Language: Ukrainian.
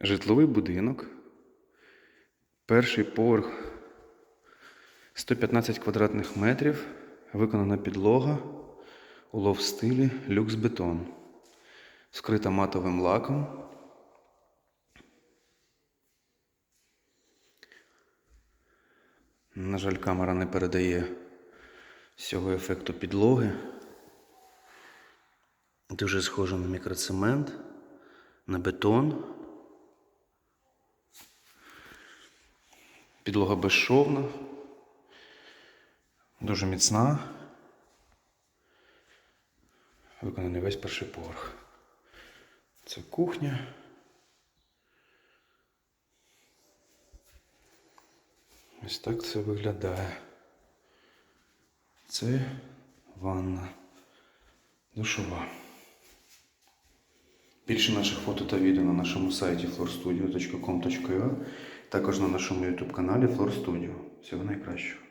Житловий будинок. Перший поверх 115 квадратних метрів. Виконана підлога. Улов в стилі люкс бетон. Скрита матовим лаком. На жаль, камера не передає всього ефекту підлоги. Дуже схоже на мікроцемент, на бетон. Підлога безшовна, дуже міцна. Виконаний весь перший поверх. Це кухня. Ось так це виглядає. Це ванна. Душова. Більше наших фото та відео на нашому сайті florstudio.com.ua, також на нашому YouTube каналі Flor Studio. Всього найкращого.